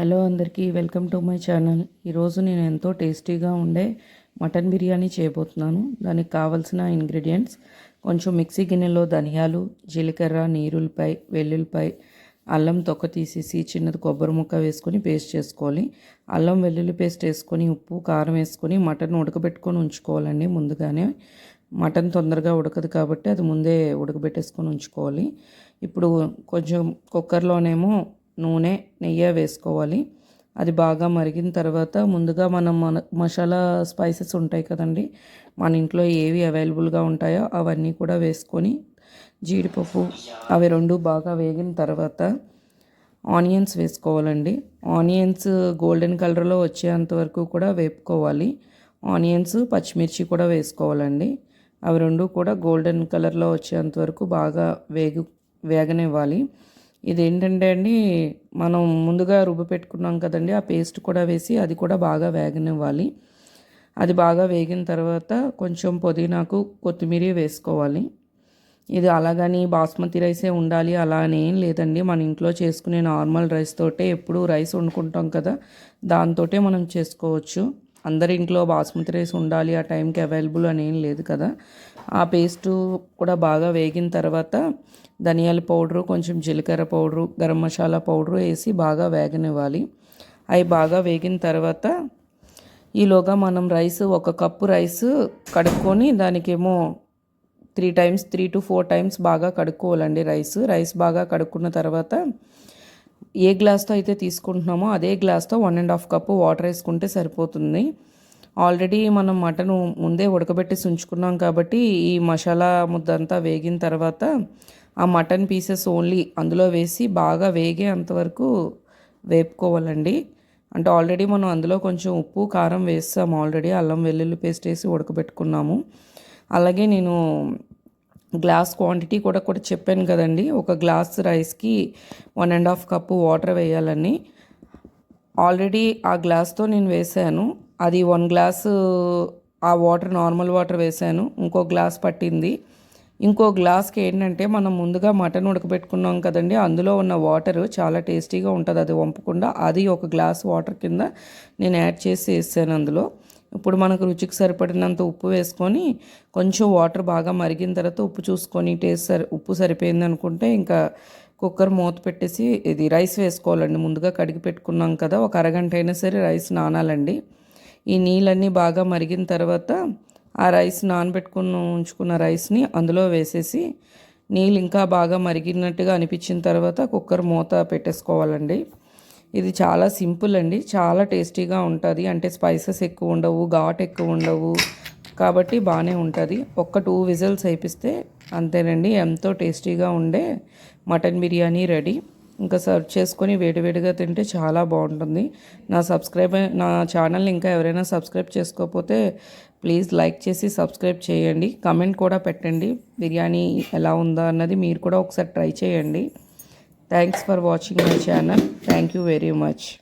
Hello అందరికీ welcome to my channel ఈరోజు నేను ఎంతో టేస్టీగా ఉండే మటన్ బిర్యానీ చేయబోతున్నాను దానికి కావలసిన ఇంగ్రీడియంట్స్ కొంచెం మిక్సీ గిన్నెలో ధనియాలు జీలకర్ర నీరులపై వెల్లుల్లిపై అల్లం తొక్క తీసేసి చిన్నది కొబ్బరి ముక్క వేసుకొని పేస్ట్ చేసుకోవాలి అల్లం వెల్లుల్లి పేస్ట్ వేసుకొని ఉప్పు కారం వేసుకొని మటన్ ఉడకబెట్టుకొని ఉంచుకోవాలండి ముందుగానే మటన్ తొందరగా ఉడకదు కాబట్టి అది ముందే ఉడకబెట్టేసుకొని ఉంచుకోవాలి ఇప్పుడు కొంచెం కుక్కర్లోనేమో నూనె నెయ్యి వేసుకోవాలి అది బాగా మరిగిన తర్వాత ముందుగా మనం మన మసాలా స్పైసెస్ ఉంటాయి కదండి మన ఇంట్లో ఏవి అవైలబుల్గా ఉంటాయో అవన్నీ కూడా వేసుకొని జీడిపప్పు అవి రెండు బాగా వేగిన తర్వాత ఆనియన్స్ వేసుకోవాలండి ఆనియన్స్ గోల్డెన్ కలర్లో వచ్చేంత వరకు కూడా వేపుకోవాలి ఆనియన్స్ పచ్చిమిర్చి కూడా వేసుకోవాలండి అవి రెండు కూడా గోల్డెన్ కలర్లో వచ్చేంత వరకు బాగా వేగు వేగనివ్వాలి ఇది ఏంటంటే అండి మనం ముందుగా రుబ్బు పెట్టుకున్నాం కదండి ఆ పేస్ట్ కూడా వేసి అది కూడా బాగా వేగనివ్వాలి అది బాగా వేగిన తర్వాత కొంచెం పుదీనాకు కొత్తిమీర వేసుకోవాలి ఇది అలాగని బాస్మతి రైసే ఉండాలి అలా అని ఏం లేదండి మన ఇంట్లో చేసుకునే నార్మల్ రైస్ తోటే ఎప్పుడు రైస్ వండుకుంటాం కదా దాంతోటే మనం చేసుకోవచ్చు అందరి ఇంట్లో బాస్మతి రైస్ ఉండాలి ఆ టైంకి అవైలబుల్ అని ఏం లేదు కదా ఆ పేస్టు కూడా బాగా వేగిన తర్వాత ధనియాల పౌడరు కొంచెం జీలకర్ర పౌడరు గరం మసాలా పౌడరు వేసి బాగా వేగనివ్వాలి అవి బాగా వేగిన తర్వాత ఈలోగా మనం రైస్ ఒక కప్పు రైస్ కడుక్కొని దానికేమో three times three to four times బాగా కడుక్కోవాలండి రైస్ రైస్ బాగా కడుక్కున్న తర్వాత ఏ గ్లాస్తో అయితే తీసుకుంటున్నామో అదే గ్లాస్తో one and half cup water వేసుకుంటే సరిపోతుంది ఆల్రెడీ మనం మటన్ ముందే ఉడకబెట్టి ఉంచుకున్నాం కాబట్టి ఈ మసాలా ముద్ద అంతా వేగిన తర్వాత ఆ మటన్ పీసెస్ ఓన్లీ అందులో వేసి బాగా వేగే అంతవరకు వేపుకోవాలండి అంటే ఆల్రెడీ మనం అందులో కొంచెం ఉప్పు కారం వేస్తాము ఆల్రెడీ అల్లం వెల్లుల్లి పేస్ట్ వేసి ఉడకబెట్టుకున్నాము అలాగే నేను గ్లాస్ క్వాంటిటీ కూడా కూడా చెప్పాను కదండి ఒక గ్లాస్ రైస్కి one and half cup water వేయాలని ఆల్రెడీ ఆ గ్లాస్తో నేను వేసాను అది వన్ గ్లాస్ ఆ వాటర్ నార్మల్ వాటర్ వేసాను ఇంకో గ్లాస్ పట్టింది ఇంకో గ్లాస్కి ఏంటంటే మనం ముందుగా మటన్ ఉడకబెట్టుకున్నాం కదండి అందులో ఉన్న వాటర్ చాలా టేస్టీగా ఉంటుంది అది వంపకుండా అది ఒక గ్లాస్ వాటర్ కింద నేను యాడ్ చేసి వేసాను అందులో ఇప్పుడు మనకు రుచికి సరిపడినంత ఉప్పు వేసుకొని కొంచెం వాటర్ బాగా మరిగిన తర్వాత ఉప్పు చూసుకొని టేస్ట్ సరి ఉప్పు సరిపోయింది అనుకుంటే ఇంకా కుక్కర్ మూత పెట్టేసి ఇది రైస్ వేసుకోవాలండి ముందుగా కడిగి పెట్టుకున్నాం కదా ఒక అరగంట అయినా సరే రైస్ నానాలండి ఈ నీళ్ళన్నీ బాగా మరిగిన తర్వాత ఆ రైస్ నానబెట్టుకుని ఉంచుకున్న రైస్ని అందులో వేసేసి నీళ్ళు ఇంకా బాగా మరిగినట్టుగా అనిపించిన తర్వాత కుక్కర్ మూత పెట్టేసుకోవాలండి ఇది చాలా సింపుల్ అండి చాలా టేస్టీగా ఉంటుంది అంటే స్పైసెస్ ఎక్కువ ఉండవు ఘాట్ ఎక్కువ ఉండవు కాబట్టి బాగానే ఉంటుంది ఒక్క టూ విజల్స్ వేపిస్తే అంతేనండి ఎంతో టేస్టీగా ఉండే మటన్ బిర్యానీ రెడీ ఇంకా సర్వ్ చేసుకొని వేడివేడిగా తింటే చాలా బాగుంటుంది నా సబ్స్క్రైబ్ నా ఛానల్ని ఇంకా ఎవరైనా సబ్స్క్రైబ్ చేసుకోకపోతే ప్లీజ్ లైక్ చేసి సబ్స్క్రైబ్ చేయండి కమెంట్ కూడా పెట్టండి బిర్యానీ ఎలా ఉందా అన్నది మీరు కూడా ఒకసారి ట్రై చేయండి Thanks for watching my channel. Thank you very much.